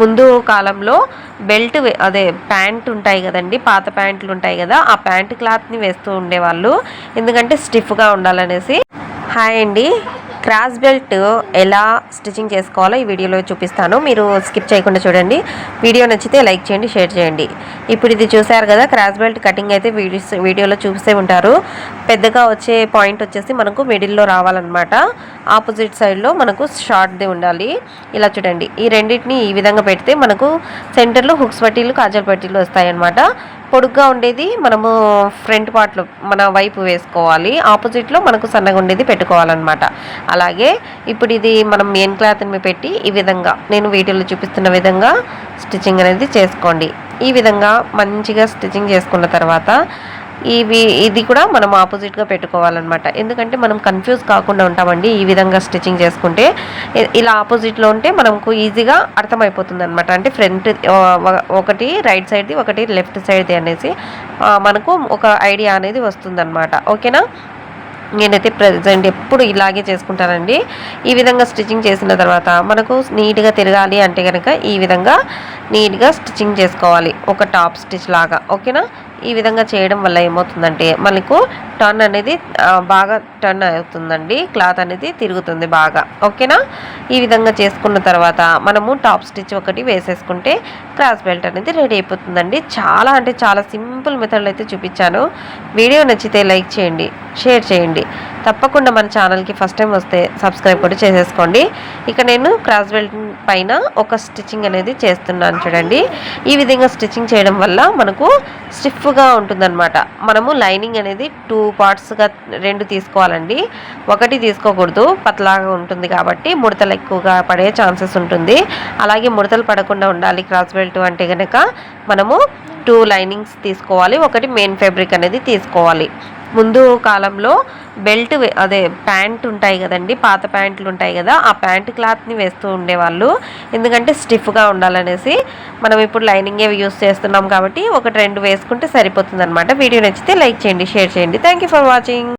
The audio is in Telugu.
ముందు కాలంలో బెల్ట్ అదే ప్యాంట్ ఉంటాయి కదండి పాత ప్యాంట్లు ఉంటాయి కదా ఆ ప్యాంట్ క్లాత్ని వేస్తూ ఉండేవాళ్ళు. ఎందుకంటే స్టిఫ్గా ఉండాలనేసి. హాయ్ అండి. క్రాస్ బెల్ట్ ఎలా స్టిచ్చింగ్ చేసుకోవాలో ఈ వీడియోలో చూపిస్తాను. మీరు స్కిప్ చేయకుండా చూడండి. వీడియో నచ్చితే లైక్ చేయండి షేర్ చేయండి. ఇప్పుడు ఇది చూసారు కదా క్రాస్ బెల్ట్ కటింగ్ అయితే వీడియోస్ వీడియోలో చూపిస్తే ఉంటారు. పెద్దగా వచ్చే పాయింట్ వచ్చేసి మనకు మిడిల్లో రావాలన్నమాట. ఆపోజిట్ సైడ్లో మనకు షార్ట్ది ఉండాలి. ఇలా చూడండి. ఈ రెండింటిని ఈ విధంగా పెడితే మనకు సెంటర్లో హుక్స్ పట్టీలు కాజల్ పట్టీలు వస్తాయన్నమాట. పొడుగ్గా ఉండేది మనము ఫ్రంట్ పార్ట్లో మన వైపు వేసుకోవాలి. ఆపోజిట్లో మనకు సన్నగా ఉండేది పెట్టుకోవాలన్నమాట. అలాగే ఇప్పుడు ఇది మనం మెయిన్ క్లాత్ని పెట్టి ఈ విధంగా నేను వీడియోలో చూపిస్తున్న విధంగా స్టిచ్చింగ్ అనేది చేసుకోండి. ఈ విధంగా మంచిగా స్టిచ్చింగ్ చేసుకున్న తర్వాత ఇవి ఇది కూడా మనం ఆపోజిట్గా పెట్టుకోవాలన్నమాట. ఎందుకంటే మనం కన్ఫ్యూజ్ కాకుండా ఉంటామండి ఈ విధంగా స్టిచ్చింగ్ చేసుకుంటే. ఇలా ఆపోజిట్లో ఉంటే మనకు ఈజీగా అర్థమైపోతుంది అనమాట అంటే ఫ్రంట్ ఒకటి రైట్ సైడ్ది ఒకటి లెఫ్ట్ సైడ్ది అనేసి మనకు ఒక ఐడియా అనేది వస్తుందన్నమాట. ఓకేనా? నేనైతే ప్రజెంట్ ఎప్పుడు ఇలాగే చేసుకుంటానండి. ఈ విధంగా స్టిచ్చింగ్ చేసిన తర్వాత మనకు నీట్గా తిరగాలి అంటే కనుక ఈ విధంగా నీట్గా స్టిచ్చింగ్ చేసుకోవాలి. ఒక టాప్ స్టిచ్ లాగా. ఓకేనా? ఈ విధంగా చేయడం వల్ల ఏమవుతుందంటే మనకు టర్న్ అనేది బాగా టర్న్ అవుతుందండి. క్లాత్ అనేది తిరుగుతుంది బాగా. ఓకేనా? ఈ విధంగా చేసుకున్న తర్వాత మనము టాప్ స్టిచ్ ఒకటి వేసేసుకుంటే క్రాస్ బెల్ట్ అనేది రెడీ అయిపోతుందండి. చాలా అంటే చాలా సింపుల్ మెథడ్లు అయితే చూపించాను. వీడియో నచ్చితే లైక్ చేయండి షేర్ చేయండి. తప్పకుండా మన ఛానల్కి ఫస్ట్ టైం వస్తే సబ్స్క్రైబ్ కూడా చేసేసుకోండి. ఇక నేను క్రాస్ బెల్ట్ పైన ఒక స్టిచ్చింగ్ అనేది చేస్తున్నాను చూడండి. ఈ విధంగా స్టిచ్చింగ్ చేయడం వల్ల మనకు స్టిఫ్గా ఉంటుందన్నమాట. మనము లైనింగ్ అనేది టూ పార్ట్స్గా రెండు తీసుకోవాలండి. ఒకటి తీసుకోకూడదు. పతలాగా ఉంటుంది కాబట్టి ముడతలు ఎక్కువగా పడే ఛాన్సెస్ ఉంటుంది. అలాగే ముడతలు పడకుండా ఉండాలి క్రాస్ బెల్ట్ అంటే కనుక మనము టూ లైనింగ్స్ తీసుకోవాలి. ఒకటి మెయిన్ ఫ్యాబ్రిక్ అనేది తీసుకోవాలి. ముందు కాలంలో బెల్ట్ అదే ప్యాంట్ ఉంటాయి కదండి పాత ప్యాంట్లు ఉంటాయి కదా ఆ ప్యాంట్ క్లాత్ని వేస్తూ ఉండేవాళ్ళు. ఎందుకంటే స్టిఫ్గా ఉండాలనేసి మనం ఇప్పుడు లైనింగే యూస్ చేస్తున్నాం కాబట్టి ఒకటి రెండు వేసుకుంటే సరిపోతుంది అనమాట వీడియో నచ్చితే లైక్ చేయండి షేర్ చేయండి. Thank you for watching